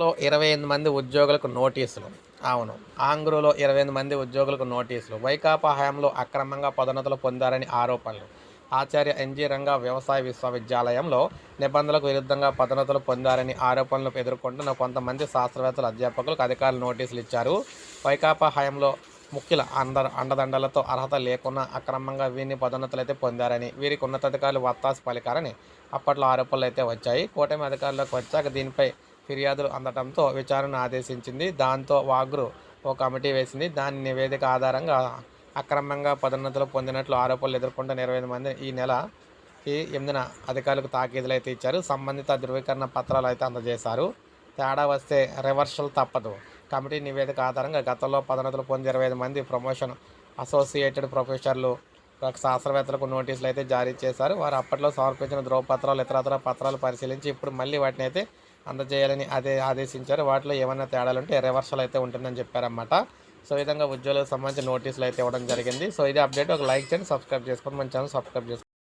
లో ఇరవై ఎనిమిది మంది ఉద్యోగులకు నోటీసులు. అవును ఆంగ్రూలో ఇరవై ఎనిమిది మంది ఉద్యోగులకు నోటీసులు. వైకాపా హయాంలో అక్రమంగా పదోన్నతులు పొందారని ఆరోపణలు. ఆచార్య ఎన్జీ రంగా వ్యవసాయ విశ్వవిద్యాలయంలో నిబంధనలకు విరుద్ధంగా పదోన్నతులు పొందారని ఆరోపణలు ఎదుర్కొంటున్న కొంతమంది శాస్త్రవేత్తలు అధ్యాపకులకు అధికారులు నోటీసులు ఇచ్చారు. వైకాపా హయాంలో ముఖ్యుల అండ అండదండలతో అర్హత లేకున్నా అక్రమంగా వీరిని పదోన్నతులు అయితే పొందారని వీరికి ఉన్నతాధికారులు వత్తాసు పలికారని అప్పట్లో ఆరోపణలు అయితే వచ్చాయి. కూటమి అధికారులకు వచ్చాక దీనిపై ఫిర్యాదులు అందటంతో విచారణ ఆదేశించింది. దాంతో వాగ్రు ఓ కమిటీ వేసింది. దాని నివేదిక ఆధారంగా అక్రమంగా పదోన్నతులు పొందినట్లు ఆరోపణలు ఎదుర్కొంటున్న ఇరవై ఐదు మంది ఈ నెల ఈ ఎనిమిదిన అధికారులకు తాకీదులు అయితే ఇచ్చారు. సంబంధిత ధృవీకరణ పత్రాలు అయితే అందజేశారు. తేడా వస్తే రివర్సల్ తప్పదు. కమిటీ నివేదిక ఆధారంగా గతంలో పదోన్నతులు పొంది ఇరవై ఐదు మంది ప్రమోషన్ అసోసియేటెడ్ ప్రొఫెసర్లు శాస్త్రవేత్తలకు నోటీసులు అయితే జారీ చేశారు. వారు అప్పట్లో సమర్పించిన ధ్రువపత్రాలు ఇతరతర పత్రాలు పరిశీలించి ఇప్పుడు మళ్ళీ వాటిని అయితే అందజేయాలని అదే ఆదేశించారు. వాటిలో ఏమైనా తేడాలు ఉంటే రివర్సల్ అయితే ఉంటుందని చెప్పారన్నమాట. సో విధంగా ఉద్యోగులకు సంబంధించిన నోటీసులు అయితే ఇవ్వడం జరిగింది. సో ఇది అప్డేట్. ఒక లైక్ చేయండి సబ్స్క్రైబ్ చేసుకోండి. మన ఛానల్ సబ్స్క్రైబ్ చేసుకోండి.